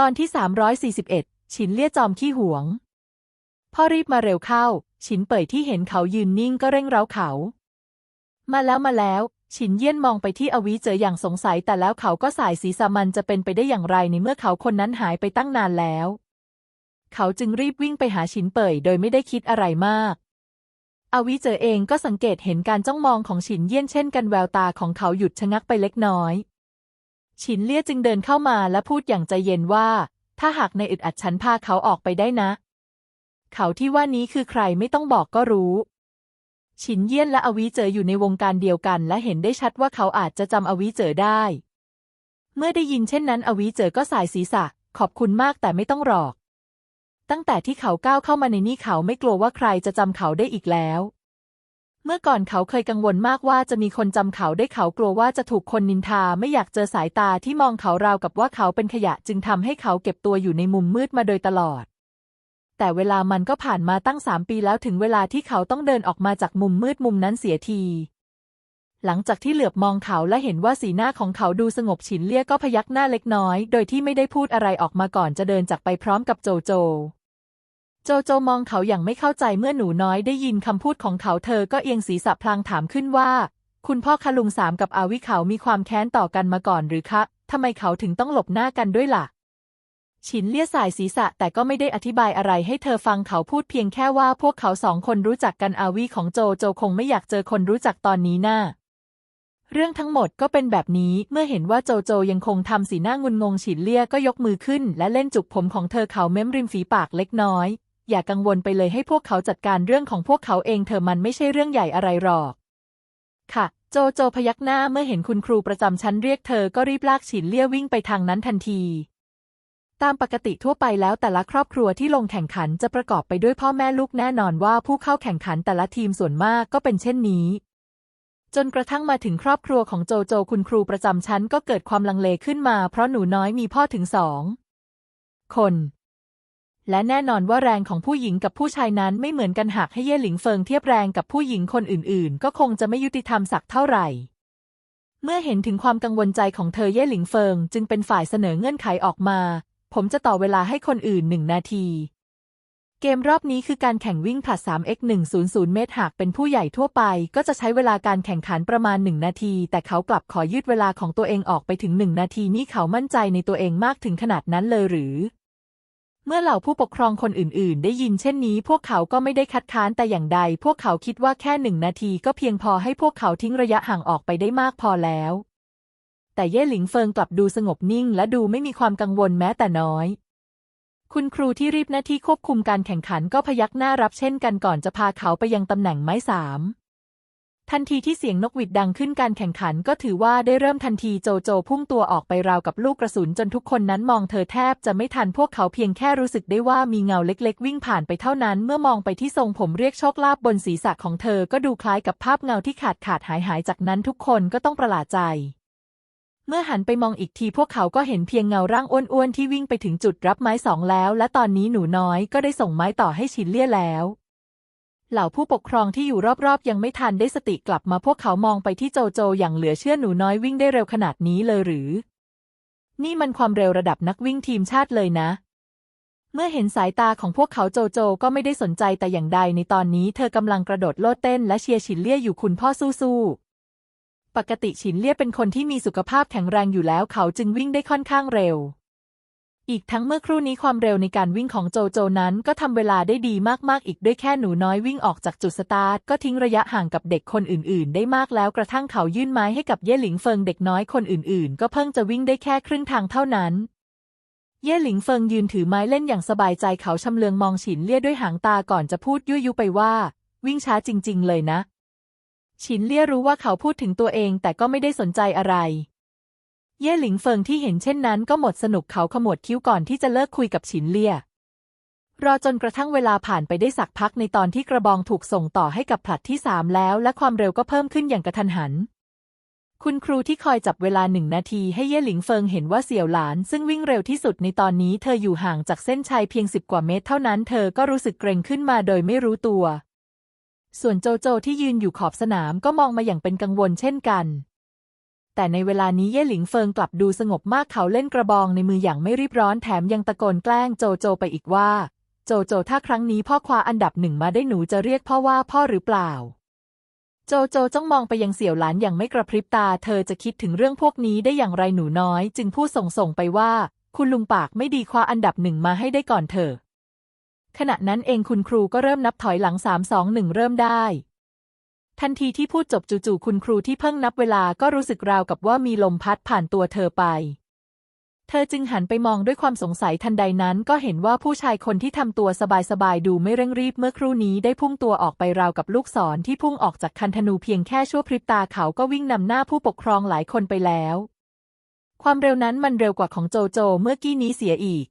ตอนที่ 341 ฉินเลี่ยจอมขี้หวง พ่อรีบมาเร็วเข้า ฉินเป่ยที่เห็นเขายืนนิ่งก็เร่งเร้าเขา มาแล้วมาแล้ว ฉินเยี่ยนมองไปที่อวิเจออย่างสงสัยแต่แล้วเขาก็สายศีรษะมันจะเป็นไปได้อย่างไรในเมื่อเขาคนนั้นหายไปตั้งนานแล้ว เขาจึงรีบวิ่งไปหาฉินเป่ยโดยไม่ได้คิดอะไรมากอวิเจอเองก็สังเกตเห็นการจ้องมองของฉินเยี่ยนเช่นกันแววตาของเขาหยุดชะงักไปเล็กน้อย ฉินเลี่ยจึงเดินเข้ามาและพูดอย่างใจเย็นว่า ถ้าหากในอึดอัดฉันพาเขาออกไปได้นะ เขาที่ว่านี้คือใครไม่ต้องบอกก็รู้ฉินเยี่ยนและอวิเจออยู่ในวงการเดียวกัน และเห็นได้ชัดว่าเขาอาจจะจำอวิเจอได้ เมื่อได้ยินเช่นนั้น อวิเจอก็สายศีรษะ ขอบคุณมากแต่ไม่ต้องหรอก ตั้งแต่ที่เขาก้าวเข้ามาในนี่เขาไม่กลัวว่าใครจะจำเขาได้อีกแล้ว เมื่อก่อนเขาเคยกังวลมากว่าจะมีคนจำเขาได้เขากลัวว่าจะถูกคนนินทาไม่อยากเจอสายตาที่มองเขาราวกับว่าเขาเป็นขยะจึงทำให้เขาเก็บตัวอยู่ในมุมมืดมาโดยตลอด แต่เวลามันก็ผ่านมาตั้งสามปีแล้วถึงเวลาที่เขาต้องเดินออกมาจากมุมมืดมุมนั้นเสียที หลังจากที่เหลือบมองเขาและเห็นว่าสีหน้าของเขาดูสงบฉินเลี่ยก็พยักหน้าเล็กน้อย โดยที่ไม่ได้พูดอะไรออกมาก่อนจะเดินจากไปพร้อมกับโจโจ โจโจมองเขาอย่างไม่เข้าใจเมื่อหนูน้อยได้ยินคำพูดของเขาเธอก็เอียงศีรษะพลางถามขึ้นว่า คุณพ่อคลุงสามกับอาวิเขามีความแค้นต่อกันมาก่อนหรือคะทำไมเขาถึงต้องหลบหน้ากันด้วยล่ะ ฉินเลี่ยสายศีรษะแต่ก็ไม่ได้อธิบายอะไรให้เธอฟังเขาพูดเพียงแค่ว่าพวกเขาสองคนรู้จักกันอาวิของโจโจคงไม่อยากเจอคนรู้จักตอนนี้น่าเรื่องทั้งหมดก็เป็นแบบนี้เมื่อเห็นว่าโจโจยังคงทำสีหน้างุนงงฉินเลี่ยก็ยกมือขึ้น และเล่นจุกผมของเธอเขาเม้มริมฝีปากเล็กน้อย อย่ากังวลไปเลยให้พวกเขาจัดการเรื่องของพวกเขาเองเธอมันไม่ใช่เรื่องใหญ่อะไรหรอก ค่ะ โจโจพยักหน้าเมื่อเห็นคุณครูประจำชั้นเรียกเธอก็รีบลากฉินเลี่ยวิ่งไปทางนั้นทันที ตามปกติทั่วไปแล้วแต่ละครอบครัวที่ลงแข่งขันจะประกอบไปด้วยพ่อแม่ลูกแน่นอนว่าผู้เข้าแข่งขันแต่ละทีมส่วนมากก็เป็นเช่นนี้จนกระทั่งมาถึงครอบครัวของโจโจคุณครูประจำชั้นก็เกิดความลังเลขึ้นมาเพราะหนูน้อยมีพ่อถึงสองคน และแน่นอนว่าแรงของผู้หญิงกับผู้ชายนั้นไม่เหมือนกันหากให้เย่หลิงเฟิงเทียบแรงกับผู้หญิงคนอื่นๆ ก็คงจะไม่ยุติธรรมสักเท่าไหร่ เมื่อเห็นถึงความกังวลใจของเธอเย่หลิงเฟิง จึงเป็นฝ่ายเสนอเงื่อนไขออกมา ผมจะต่อเวลาให้คนอื่นหนึ่งนาที เกมรอบนี้คือการแข่งวิ่งผลัด 3x 100 เมตร หากเป็นผู้ใหญ่ทั่วไป ก็จะใช้เวลาการแข่งขันประมาณ 1 นาที แต่เขากลับขอยืดเวลาของตัวเองออกไปถึง 1 นาทีนี่เขามั่นใจในตัวเองมากถึงขนาดนั้นเลยหรือ เมื่อเหล่าผู้ปกครองคนอื่นๆ ได้ยินเช่นนี้ พวกเขาก็ไม่ได้คัดค้านแต่อย่างใด พวกเขาคิดว่าแค่หนึ่งนาทีก็เพียงพอให้พวกเขาทิ้งระยะห่างออกไปได้มากพอแล้ว แต่เย่หลิงเฟิงกลับดูสงบนิ่ง และดูไม่มีความกังวลแม้แต่น้อย คุณครูที่รีบหน้าที่ควบคุมการแข่งขันก็พยักหน้ารับเช่นกันก่อนจะพาเขาไปยังตำแหน่งไม้สาม ทันทีที่เสียงนกหวีดดังขึ้นการแข่งขันก็ถือว่าได้เริ่มทันทีโจโจพุ่งตัวออกไปราวกับลูกกระสุนจนทุกคนนั้นมองเธอแทบจะไม่ทันพวกเขาเพียงแค่รู้สึกได้ว่ามีเงาเล็กๆ วิ่งผ่านไปเท่านั้น เมื่อมองไปที่ทรงผมเรียกโชคลาภบนศีรษะของเธอก็ดูคล้ายกับภาพเงาที่ขาดขาดหายหายจากนั้นทุกคนก็ต้องประหลาดใจ เมื่อหันไปมองอีกทีพวกเขาก็เห็นเพียงเงาร่างอ้วนๆที่วิ่งไปถึงจุดรับไม้สองแล้ว และตอนนี้หนูน้อยก็ได้ส่งไม้ต่อให้ชินเลี่ยแล้ว เหล่าผู้ปกครองที่อยู่รอบๆ ยังไม่ทันได้สติกลับมาพวกเขามองไปที่โจโจอย่างเหลือเชื่อหนูน้อยวิ่งได้เร็วขนาดนี้เลยหรือ นี่มันความเร็วระดับนักวิ่งทีมชาติเลยนะ เมื่อเห็นสายตาของพวกเขาโจโจก็ไม่ได้สนใจแต่อย่างใดในตอนนี้เธอกำลังกระโดดโลดเต้นและเชียร์ฉินเลี่ยอยู่คุณพ่อสู้ๆปกติฉินเลี่ยเป็นคนที่มีสุขภาพแข็งแรงอยู่แล้วเขาจึงวิ่งได้ค่อนข้างเร็ว อีกทั้งเมื่อครู่นี้ความเร็วในการวิ่งของโจโจนั้นก็ทำเวลาได้ดีมากๆ อีกด้วยแค่หนูน้อยวิ่งออกจากจุดสตาร์ทก็ทิ้งระยะห่างกับเด็กคนอื่นๆ ได้มากแล้วกระทั่งเขายื่นไม้ให้กับเย่หลิงเฟิงเด็กน้อยคนอื่นๆ ก็เพิ่งจะวิ่งได้แค่ครึ่งทางเท่านั้น เย่หลิงเฟิงยืนถือไม้เล่นอย่างสบายใจเขาชำเลืองมองฉินเลี่ยด้วยหางตาก่อนจะพูดยั่วยุไปว่า วิ่งช้าจริง ๆ เลยนะ ฉินเลี่ยรู้ว่าเขาพูดถึงตัวเองแต่ก็ไม่ได้สนใจอะไร เย่หลิงเฟิงที่เห็นเช่นนั้นก็หมดสนุกเขาขมวดคิ้วก่อนที่จะเลิกคุยกับฉินเลี่ย รอจนกระทั่งเวลาผ่านไปได้สักพักในตอนที่กระบองถูกส่งต่อให้กับผลัดที่สามแล้วและความเร็วก็เพิ่มขึ้นอย่างกระทันหัน คุณครูที่คอยจับเวลาหนึ่งนาทีให้เย่หลิงเฟิงเห็นว่าเสี่ยวหลาน ซึ่งวิ่งเร็วที่สุดในตอนนี้เธออยู่ห่างจากเส้นชัยเพียงสิบกว่าเมตรเท่านั้นเธอก็รู้สึกเกรงขึ้นมาโดยไม่รู้ตัว ส่วนโจโจที่ยืนอยู่ขอบสนามก็มองมาอย่างเป็นกังวลเช่นกัน แต่ในเวลานี้เย่หลิงเฟิงกลับดูสงบมากเขาเล่นกระบองในมืออย่างไม่รีบร้อนแถมยังตะโกนแกล้งโจโจไปอีกว่า โจโจถ้าครั้งนี้พ่อคว้าอันดับหนึ่งมาได้หนูจะเรียกพ่อว่าพ่อหรือเปล่า โจโจจ้องมองไปยังเสี่ยวหลานอย่างไม่กระพริบตา เธอจะคิดถึงเรื่องพวกนี้ได้อย่างไรหนูน้อย จึงพูดส่งส่งไปว่า คุณลุงปากไม่ดีคว้าอันดับหนึ่งมาให้ได้ก่อนเถอะขณะนั้นเองคุณครูก็เริ่มนับถอยหลังสามสองหนึ่งเริ่มได้ ทันทีที่พูดจบจู่ๆคุณครูที่เพิ่งนับเวลาก็รู้สึกราวกับว่ามีลมพัดผ่านตัวเธอไป เธอจึงหันไปมองด้วยความสงสัยทันใดนั้นก็เห็นว่าผู้ชายคนที่ทำตัวสบายๆดูไม่เร่งรีบเมื่อครู่นี้ได้พุ่งตัวออกไปราวกับลูกศรที่พุ่งออกจากคันธนูเพียงแค่ชั่วพริบตาเขาก็วิ่งนำหน้าผู้ปกครองหลายคนไปแล้ว ความเร็วนั้นมันเร็วกว่าของโจโจเมื่อกี้นี้เสียอีก